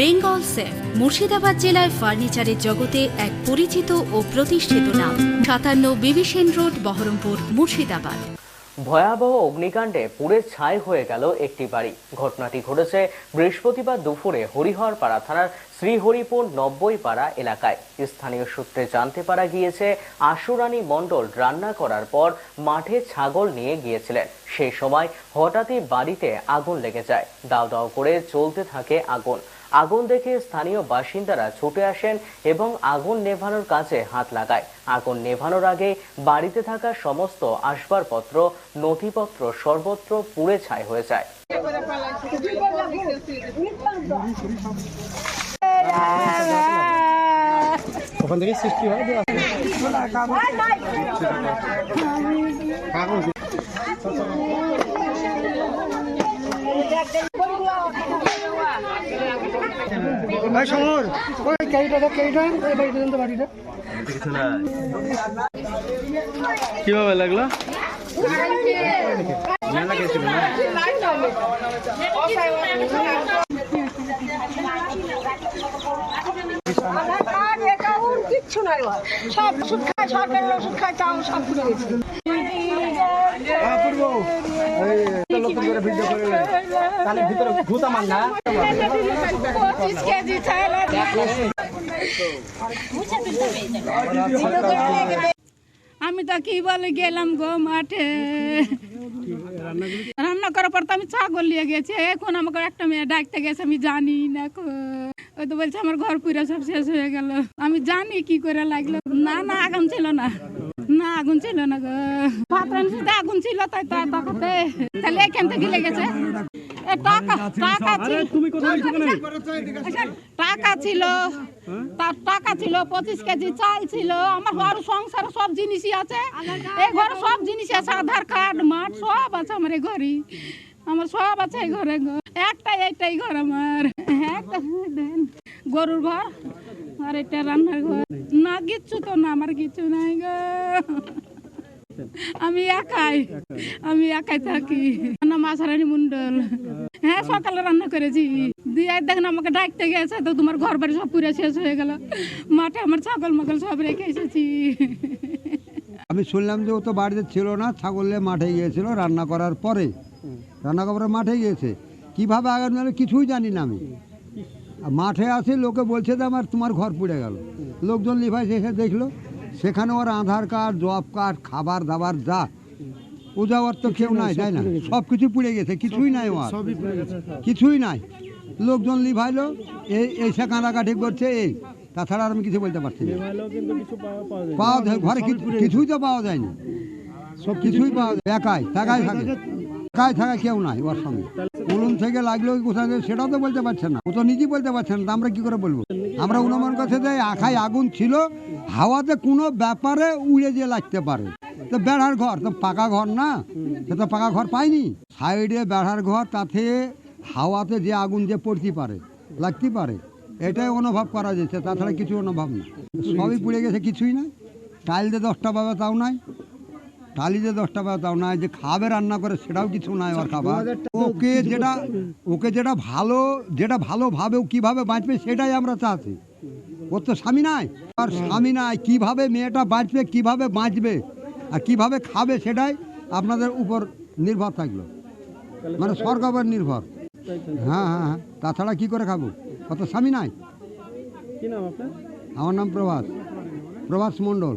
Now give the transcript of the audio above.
Bengal safe, Murshidabad জেলায় ফার্নিচারের জগতে এক পরিচিত ও প্রতিষ্ঠিত নাম। সাতান্ন বিবিসেন রোড, বহরমপুর, মুর্শিদাবাদ। ভয়াবহ অগ্নিকাণ্ডে পুড়ে ছাই হয়ে গেল একটি বাড়ি। ঘটনাটি ঘটেছে বৃহস্পতিবার দুপুরে হরিহরপাড়া থানার শ্রীহরিপুর নব্বই পাড়া এলাকায়। স্থানীয় সূত্রে জানতে পারা গিয়েছে, আশুরানী মণ্ডল রান্না করার পর মাঠে ছাগল নিয়ে গিয়েছিলেন। সেই সময় হঠাৎই বাড়িতে আগুন লেগে যায়। দাও দাও করে চলতে থাকে আগুন। আগুন দেখে স্থানীয় বাসিন্দারা ছুটে আসেন এবং আগুন নেভানোর কাজে হাত লাগায়। আগুন নেভানোর আগে বাড়িতে থাকা সমস্ত আসবাবপত্র নথিপত্র সর্বত্র পুড়ে ছাই হয়ে যায়। ওখান থেকে সৃষ্টি হয় কাগজ ভাই সমর। ওই ক্যারিটা ক্যারিটা এই বাড়িটা দেন তো বাড়িটা। কীভাবে লাগল? আধার কার্ড অ্যাকাউন্ট কিচ্ছু নাই সব ওষুধ খায় সরকারের ওষুধ খায় তাও সব পুড়ে গেছে। তাহলে ভিতরে ভূতা মান না। পঁচিশ কেজি আমি তো কি বলে গেলাম গো মাঠে? রান্না করার পর তো আমি ছাগল নিয়ে গেছি। এখন আমাকে একটা মেয়ে ডাকতে গেছে আমি জানি না। ওই তো বলছে আমার ঘর পুরো সব শেষ হয়ে গেল। আমি জানি কি করে লাগল। না না আগুন ছিল না। না আগুন ছিল না গো। পাত্রান শুধু আগুন ছিল তাই তো তাকাতে তাহলে এখান থেকে লেগেছে টাকা টাকা ছিল। টাকা ছিল। তার টাকা ছিল পঁচিশ কেজি চাল ছিল। আমার ঘর সংসার সব জিনিসই আছে। এই ঘরে সব জিনিস আছে। আধার কার্ড মাঠ সব আছে আমার এই ঘরে। আমার সব আছে এই ঘরে। একটাই এইটাই ঘর আমার। হ্যাঁ একটা দেন। গরুর ঘর। আর এটা ঘর না, কিচ্ছু তো না, আমার কিছু নাই গো। আমি একাই আমি একাই থাকি। না মাছরানি মন্ডল। হ্যাঁ সকালে রান্না করেছি। দিয়ে দেখেন আমাকে ডাকতে গেছে, তো তোমার ঘর বাড়ি সব পুরো শেষ হয়ে গেল। মাঠে আমার ছাগল মাগল সব রেখে এসেছি। আমি শুনলাম যে ও তো বাড়িতে ছিল না, ছাগলে মাঠে গিয়েছিল রান্না করার পরে। রান্না করার মাঠে গিয়েছে। কীভাবে আগাম কিছুই জানি না আমি। মাঠে আসে লোকে বলছে যে আমার তোমার ঘর পুড়ে গেল। লোকজন লিভাইস এসে দেখল সেখানে ওর আধার কার্ড জব কার্ড খাবার দাবার যা ও যাওয়ার তো কেউ নাই তাই না? সব কিছু পুড়ে গেছে কিছুই নাই ওর। কিছুই নাই। লোকজন লিভাইলো এই এসে কাঁদাকাটি করছে এই তাছাড়া আর আমি কিছু বলতে পারছি না। পাওয়া যায় ঘরে কিছু- কিছুই তো পাওয়া যায়নি। সব কিছুই পাওয়া যায়। একাই একাই থাকে। একাই থাকা কেউ নাই ওর সঙ্গে। থেকে লাগল কোথায় সেটাও তো বলতে পারছে না। ও তো নিজেই বলতে পারছে না আমরা কি করে বলব? আমরা অনুমান করছে যে আখায় আগুন ছিল, হাওয়াতে কোনো ব্যাপারে উড়ে যে লাগতে পারে। তো বেড়ার ঘর, তো পাকা ঘর না? সে তো পাকা ঘর পাইনি। সাইডে বেড়ার ঘর, তাতে হাওয়াতে যে আগুন যে পড়তে পারে, লাগতে পারে, এটাই অনুভব করা যাচ্ছে, তাছাড়া কিছু অনুভব না। সবই পুড়ে গেছে, কিছুই না। টাইল দিয়ে দশটা পাবে তাও নাই। টালি দিয়ে দশটা পাবে তাও নাই যে খাবে রান্না করে সেটাও কিছু নাই ওর খাবার। ওকে যেটা ওকে যেটা ভালো যেটা ভালোভাবে ও কীভাবে বাঁচবে সেটাই আমরা চাচ্ছি। ওর তো স্বামী নাই। আর স্বামী নাই কীভাবে মেয়েটা বাঁচবে কীভাবে বাঁচবে আর কীভাবে খাবে সেটাই আপনাদের উপর নির্ভর থাকল। মানে সরকার নির্ভর। হ্যাঁ হ্যাঁ হ্যাঁ। তাছাড়া কি করে খাব? কত স্বামী নাই। আমার নাম প্রভাস প্রভাস মণ্ডল।